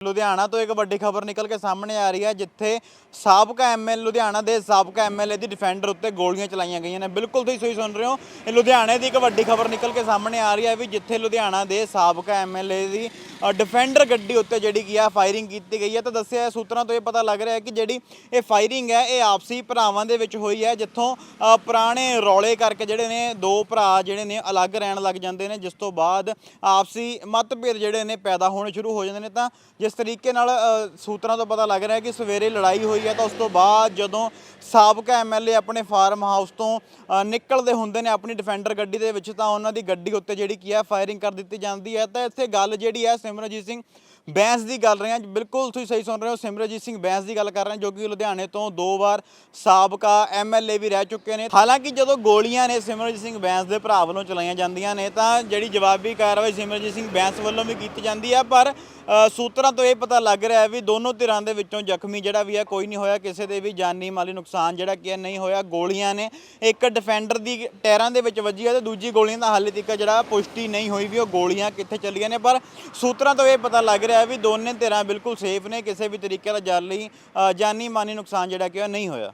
ਲੁਧਿਆਣਾ ਤੋਂ ਇੱਕ ਵੱਡੀ ਖਬਰ ਨਿਕਲ ਕੇ ਸਾਹਮਣੇ ਆ ਰਹੀ ਹੈ, ਜਿੱਥੇ ਸਾਬਕਾ ਐਮਐਲ ਲੁਧਿਆਣਾ ਦੇ ਸਾਬਕਾ ਐਮਐਲਏ ਦੀ ਡਿਫੈਂਡਰ ਉੱਤੇ ਗੋਲੀਆਂ ਚਲਾਈਆਂ ਗਈਆਂ ਨੇ। ਬਿਲਕੁਲ ਤੁਸੀਂ ਸਹੀ ਸੁਣ ਰਹੇ ਹੋ। ਇਹ ਲੁਧਿਆਣੇ ਦੀ ਇੱਕ ਵੱਡੀ ਖਬਰ ਨਿਕਲ ਕੇ ਸਾਹਮਣੇ ਆ ਰਹੀ ਹੈ ਵੀ ਜਿੱਥੇ ਲੁਧਿਆਣਾ ਦੇ ਸਾਬਕਾ ਐਮਐਲਏ ਦੀ ਡਿਫੈਂਡਰ ਗੱਡੀ ਉੱਤੇ ਜਿਹੜੀ ਕੀ ਆ ਫਾਇਰਿੰਗ ਕੀਤੀ ਗਈ ਹੈ ਤਾਂ ਦੱਸਿਆ ਸੂਤਰਾਂ ਤੋਂ ਇਹ ਪਤਾ ਲੱਗ ਰਿਹਾ ਹੈ ਕਿ ਜਿਹੜੀ ਇਹ ਫਾਇਰਿੰਗ ਹੈ, ਇਹ ਆਪਸੀ ਭਰਾਵਾਂ ਦੇ ਵਿੱਚ ਹੋਈ ਹੈ, ਜਿੱਥੋਂ ਪੁਰਾਣੇ ਰੌਲੇ ਕਰਕੇ ਜਿਹੜੇ ਨੇ ਦੋ ਭਰਾ ਜਿਹੜੇ ਨੇ ਅਲੱਗ ਰਹਿਣ ਲੱਗ ਜਾਂਦੇ ਨੇ, ਜਿਸ ਤੋਂ ਬਾਅਦ ਆਪਸੀ ਮਤਭੇਦ ਜਿਹੜੇ ਨੇ ਪੈਦਾ ਹੋਣੇ ਸ਼ੁਰੂ ਹੋ ਜਾਂਦੇ ਨੇ। ਤਾਂ ਜਿਸ ਤਰੀਕੇ ਨਾਲ ਸੂਤਰਾਂ ਤੋਂ ਪਤਾ ਲੱਗ ਰਿਹਾ ਹੈ ਕਿ ਸਵੇਰੇ ਲੜਾਈ ਹੋਈ ਹੈ, ਤਾਂ ਉਸ ਤੋਂ ਬਾਅਦ ਜਦੋਂ ਸਾਬਕਾ ਐਮਐਲਏ ਆਪਣੇ ਫਾਰਮ ਹਾਊਸ ਤੋਂ ਨਿਕਲਦੇ ਹੁੰਦੇ ਨੇ ਆਪਣੀ ਡਿਫੈਂਡਰ ਗੱਡੀ ਦੇ ਵਿੱਚ, ਤਾਂ ਉਹਨਾਂ ਦੀ ਗੱਡੀ ਉੱਤੇ ਜਿਹੜੀ ਕੀ ਹੈ ਫਾਇਰਿੰਗ ਕਰ ਦਿੱਤੀ ਜਾਂਦੀ ਹੈ। ਤਾਂ ਇੱਥੇ ਗੱਲ ਜਿਹੜੀ ਹੈ ਸਿਮਰਜੀਤ ਸਿੰਘ ਬੈਂਸ ਦੀ ਗੱਲ ਰਹੇ ਹਾਂ। ਬਿਲਕੁਲ ਤੁਸੀਂ ਸਹੀ ਸੁਣ ਰਹੇ ਹੋ, ਸਿਮਰਨਜੀਤ ਸਿੰਘ ਬੈਂਸ ਦੀ ਗੱਲ ਕਰ ਰਹੇ ਹਾਂ, ਜੋ ਕਿ ਲੁਧਿਆਣੇ ਤੋਂ ਦੋ ਵਾਰ ਸਾਬਕਾ ਐਮਐਲਏ ਵੀ ਰਹਿ ਚੁੱਕੇ ਨੇ। ਹਾਲਾਂਕਿ ਜਦੋਂ ਗੋਲੀਆਂ ਨੇ ਸਿਮਰਜੀਤ ਸਿੰਘ ਬੈਂਸ ਦੇ ਭਰਾ ਵੱਲੋਂ ਚਲਾਈਆਂ ਜਾਂਦੀਆਂ ਨੇ, ਤਾਂ ਜਿਹੜੀ ਜਵਾਬੀ ਕਾਰਵਾਈ ਸਿਮਰਜੀਤ ਸਿੰਘ ਬੈਂਸ ਵੱਲੋਂ ਵੀ ਕੀਤੀ ਜਾਂਦੀ ਹੈ ਪਰ ਸੂਤਰਾਂ ਤੋਂ ਇਹ ਪਤਾ ਲੱਗ ਰਿਹਾ ਹੈ ਵੀ ਦੋਨੋਂ ਧਿਰਾਂ ਦੇ ਵਿੱਚੋਂ ਜ਼ਖਮੀ ਜਿਹੜਾ ਵੀ ਹੈ, ਕੋਈ ਨਹੀਂ ਹੋਇਆ। ਕਿਸੇ ਦੇ ਵੀ ਜਾਨੀ ਮਾਲੀ ਨੁਕਸਾਨ ਜਿਹੜਾ ਕੀ ਹੈ, ਨਹੀਂ ਹੋਇਆ। ਗੋਲੀਆਂ ਨੇ ਇੱਕ ਡਿਫੈਂਡਰ ਦੀ ਟਾਇਰਾਂ ਦੇ ਵਿੱਚ ਵੱਜੀ ਹੈ ਤੇ ਦੂਜੀ ਗੋਲੀਆਂ ਦਾ ਹਾਲੇ ਤੱਕ ਜਿਹੜਾ ਪੁਸ਼ਟੀ ਨਹੀਂ ਹੋਈ ਵੀ ਉਹ ਗੋਲੀਆਂ ਕਿੱਥੇ ਚੱਲੀਆਂ ਨੇ। ਪਰ, ਸੂਤਰਾਂ ਤੋਂ ਇਹ ਪਤਾ ਲੱਗ ਰਿਹਾ ਵੀ ਦੋਨੇ ਧਿਰਾਂ ਬਿਲਕੁਲ ਸੇਫ ਨੇ ਕਿਸੇ ਵੀ ਤਰੀਕੇ ਦਾ ਜਾਨੀ ਅ, ਜਾਨੀ ਮਾਨੀ ਨੁਕਸਾਨ ਜਿਹੜਾ ਕਿ ਉਹ ਨਹੀਂ ਹੋਇਆ।